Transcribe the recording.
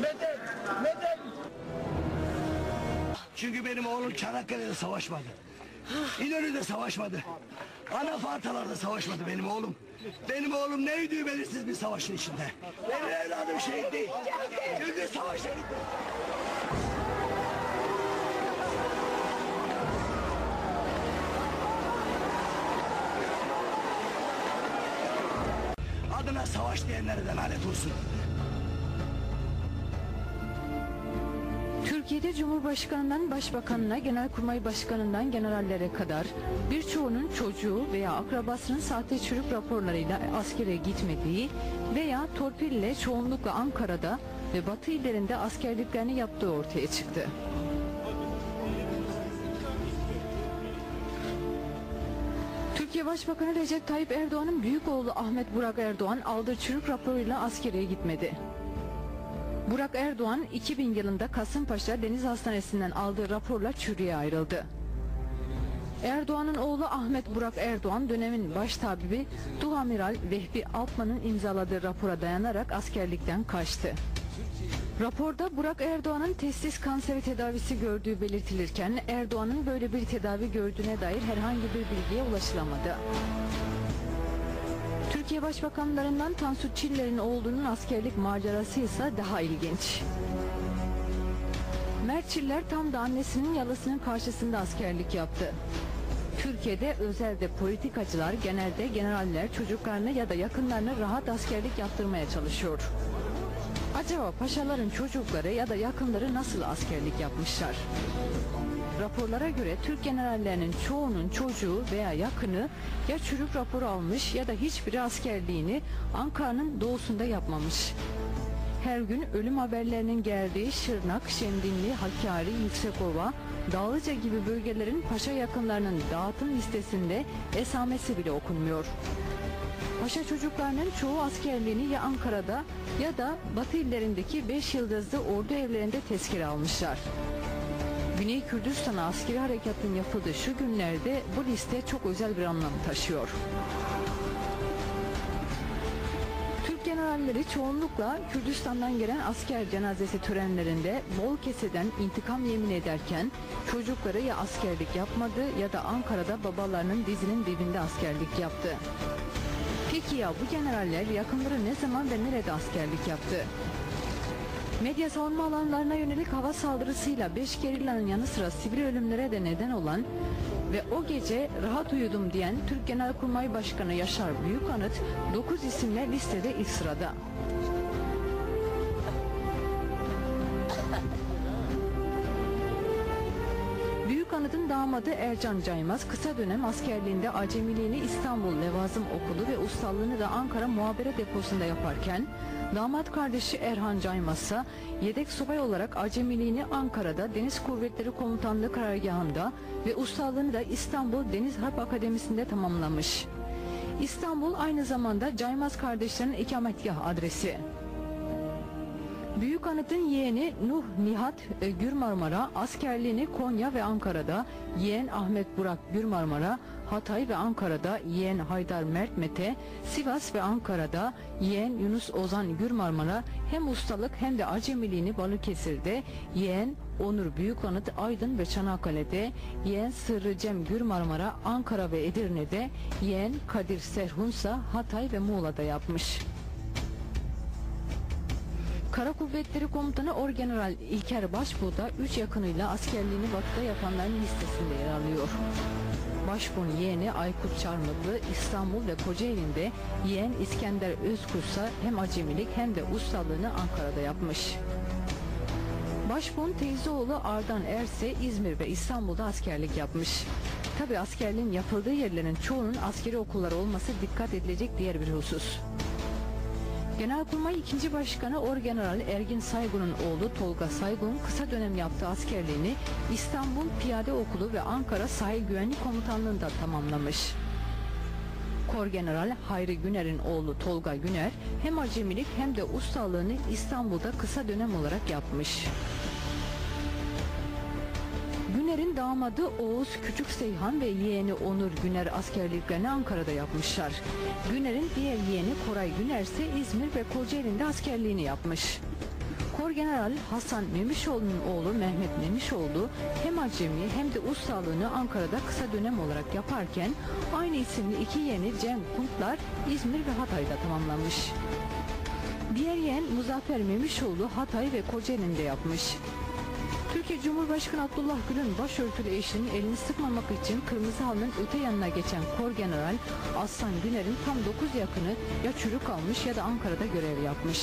Medet, medet. Çünkü benim oğlum Çanakkale'de savaşmadı. İnönü'de savaşmadı. Anafartalarda savaşmadı benim oğlum. Benim oğlum neydi belirsiz bir savaşın içinde. Benim evladım şehit değil. Çünkü savaşta gitti. Diyenlere de lanet olsun. Türkiye'de Cumhurbaşkanından Başbakanına, Genelkurmay Başkanından generallere kadar birçoğunun çocuğu veya akrabasının sahte çürük raporlarıyla askere gitmediği veya torpille çoğunlukla Ankara'da ve Batı illerinde askerliklerini yaptığı ortaya çıktı. Türkiye Başbakanı Recep Tayyip Erdoğan'ın büyük oğlu Ahmet Burak Erdoğan aldığı çürük raporuyla askere gitmedi. Burak Erdoğan 2000 yılında Kasımpaşa Deniz Hastanesi'nden aldığı raporla çürüye ayrıldı. Erdoğan'ın oğlu Ahmet Burak Erdoğan dönemin baş tabibi Duhamiral Vehbi Altman'ın imzaladığı rapora dayanarak askerlikten kaçtı. Raporda Burak Erdoğan'ın testis kanseri tedavisi gördüğü belirtilirken Erdoğan'ın böyle bir tedavi gördüğüne dair herhangi bir bilgiye ulaşılamadı. Türkiye Başbakanlarından Tansu Çiller'in oğlunun askerlik macerası ise daha ilginç. Mert Çiller tam da annesinin yalasının karşısında askerlik yaptı. Türkiye'de özelde politikacılar genelde generaller çocuklarına ya da yakınlarına rahat askerlik yaptırmaya çalışıyor. Acaba paşaların çocukları ya da yakınları nasıl askerlik yapmışlar? Raporlara göre Türk generallerinin çoğunun çocuğu veya yakını ya çürük raporu almış ya da hiçbiri askerliğini Ankara'nın doğusunda yapmamış. Her gün ölüm haberlerinin geldiği Şırnak, Şemdinli, Hakkari, Yüksekova, Dağlıca gibi bölgelerin paşa yakınlarının dağıtım listesinde esamesi bile okunmuyor. Paşa çocuklarının çoğu askerliğini ya Ankara'da ya da Batı illerindeki 5 yıldızlı ordu evlerinde tezkere almışlar. Güney Kürdistan'a askeri harekatın yapıldığı şu günlerde bu liste çok özel bir anlam taşıyor. Türk generalleri çoğunlukla Kürdistan'dan gelen asker cenazesi törenlerinde bol keseden intikam yemin ederken çocukları ya askerlik yapmadı ya da Ankara'da babalarının dizinin dibinde askerlik yaptı. Peki ya bu generaller yakınları ne zaman ve nerede askerlik yaptı? Medya savunma alanlarına yönelik hava saldırısıyla 5 gerillanın yanı sıra sivil ölümlere de neden olan ve o gece rahat uyudum diyen Türk Genelkurmay Başkanı Yaşar Büyükanıt 9 isimle listede ilk sırada. Büyükanıt'ın damadı Ercan Caymaz kısa dönem askerliğinde acemiliğini İstanbul Levazım Okulu ve ustallığını da Ankara Muhabere Deposu'nda yaparken damat kardeşi Erhan Caymaz ise yedek subay olarak acemiliğini Ankara'da Deniz Kuvvetleri Komutanlığı karargahında ve ustallığını da İstanbul Deniz Harp Akademisi'nde tamamlamış. İstanbul aynı zamanda Caymaz kardeşlerin ikametgah adresi. Büyük Anıt'ın yeğeni Nuh Nihat e, Gürmarmara askerliğini Konya ve Ankara'da, yeğen Ahmet Burak Gürmarmara, Hatay ve Ankara'da, yeğen Haydar Mert Mete, Sivas ve Ankara'da, yeğen Yunus Ozan Gürmarmara hem ustalık hem de acemiliğini Balıkesir'de, yeğen Onur Büyükanıt Aydın ve Çanakkale'de, yeğen Sırrı Cem Gürmarmara Ankara ve Edirne'de, yeğen Kadir Serhunsa Hatay ve Muğla'da yapmış. Kara Kuvvetleri Komutanı Orgeneral İlker Başbuğ da 3 yakınıyla askerliğini batıda yapanların listesinde yer alıyor. Başbuğ'un yeğeni Aykut Çarmıklı İstanbul ve Kocaeli'nde yeğen İskender Özkursa hem acemilik hem de ustalığını Ankara'da yapmış. Başbuğ'un teyze oğlu Ardan Erse İzmir ve İstanbul'da askerlik yapmış. Tabi askerliğin yapıldığı yerlerin çoğunun askeri okulları olması dikkat edilecek diğer bir husus. Genelkurmay 2. Başkanı Orgeneral Ergin Saygun'un oğlu Tolga Saygun kısa dönem yaptığı askerliğini İstanbul Piyade Okulu ve Ankara Sahil Güvenlik Komutanlığı'nda tamamlamış. Korgeneral Hayri Güner'in oğlu Tolga Güner hem acemilik hem de ustalığını İstanbul'da kısa dönem olarak yapmış. Güner'in damadı Oğuz Küçük Seyhan ve yeğeni Onur Güner askerliklerini Ankara'da yapmışlar. Güner'in diğer yeğeni Koray Güner ise İzmir ve Kocaeli'nde askerliğini yapmış. Kor General Hasan Memişoğlu'nun oğlu Mehmet Memişoğlu hem acemi hem de ustalığını Ankara'da kısa dönem olarak yaparken aynı isimli iki yeğeni Cem Kuntlar İzmir ve Hatay'da tamamlamış. Diğer yeğen Muzaffer Memişoğlu Hatay ve Kocaeli'nde yapmış. Türkiye Cumhurbaşkanı Abdullah Gül'ün başörtülü eşinin elini sıkmamak için kırmızı halının öte yanına geçen Kor General Aslan Güner'in tam 9 yakını ya çürük almış ya da Ankara'da görev yapmış.